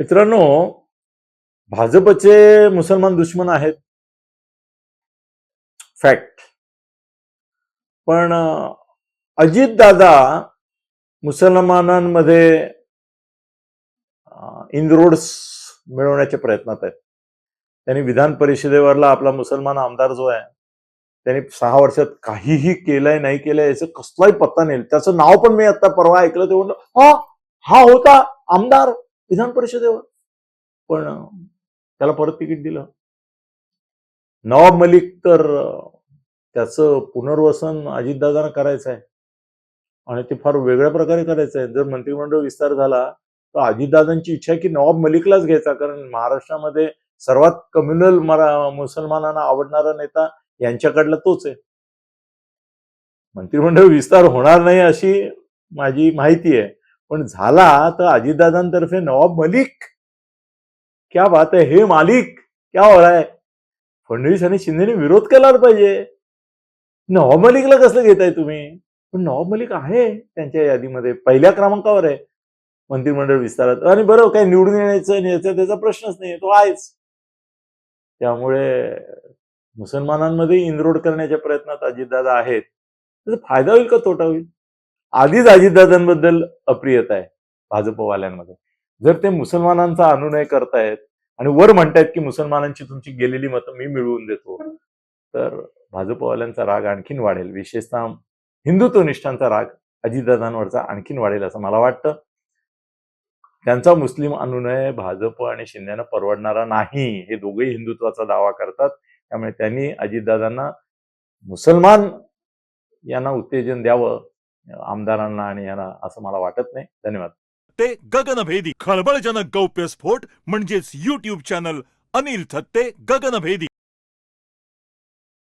मित्रांनो भाजपचे मुसलमान दुश्मन आहेत. फॅक्ट पण अजित दादा मुसलमानांमध्ये इनरोड्स मिळवण्याच्या प्रयत्नात आहेत. त्यांनी विधान परिषदेवरला आपला मुसलमान आमदार जो आहे त्यांनी सहा वर्षात काहीही केलंय नाही केलंय याचं कसलाही पत्ता नाही. त्याचं नाव पण मी आता परवा ऐकलं ते म्हणलं हा हा होता आमदार. विधान परिषदेवर हो. पण त्याला परत तिकीट दिलं. नवाब मलिक तर त्याचं पुनर्वसन अजितदादांना करायचं आहे. आणि ते फार वेगळ्या प्रकारे करायचं आहे. जर मंत्रिमंडळ विस्तार झाला तर अजितदादांची इच्छा आहे की नवाब मलिकलाच घ्यायचा. कारण महाराष्ट्रामध्ये सर्वात कम्युनल मरा मुसलमानांना आवडणारा नेता यांच्याकडला तोच आहे. मंत्रिमंडळ विस्तार होणार नाही अशी माझी माहिती आहे. पण झाला तर अजितदादांतर्फे नवाब मलिक. क्या बात आहे हे मालिक. क्या हो रहा है? फडणवीस आणि शिंदेने विरोध केला पाहिजे. नवाब मलिकला कसलं घेताय तुम्ही? पण नवाब मलिक आहे त्यांच्या यादीमध्ये पहिल्या क्रमांकावर आहे. मंत्रिमंडळ विस्तारात. आणि बरं काय निवडून येण्याचं याचा त्याचा प्रश्नच नाही तो आहेच. त्यामुळे मुसलमानांमध्ये इंद्रोड करण्याच्या प्रयत्नात अजितदादा आहेत. त्याचा फायदा होईल का तोटा होईल? आधीच अजितदादांबद्दल अप्रियता आहे भाजपवाल्यांमध्ये. जर ते मुसलमानांचा अनुनय करतायत आणि वर म्हणतायत की मुसलमानांची तुमची गेलेली मतं मी मिळवून देतो तर भाजपवाल्यांचा राग आणखीन वाढेल. विशेषतः हिंदुत्वनिष्ठांचा राग अजितदादांवरचा आणखीन वाढेल असं मला वाटतं. त्यांचा मुस्लिम अनुनय भाजप आणि शिंदेना परवडणारा नाही. हे दोघेही हिंदुत्वाचा दावा करतात. त्यामुळे त्यांनी अजितदादांना मुसलमान यांना उत्तेजन द्यावं आमदारांना आणि यांना असं मला वाटत नाही. धन्यवाद. ते गगनभेदी खळबळजनक गौप्यस्फोट म्हणजेच युट्यूब चॅनल अनिल थत्ते गगनभेदी.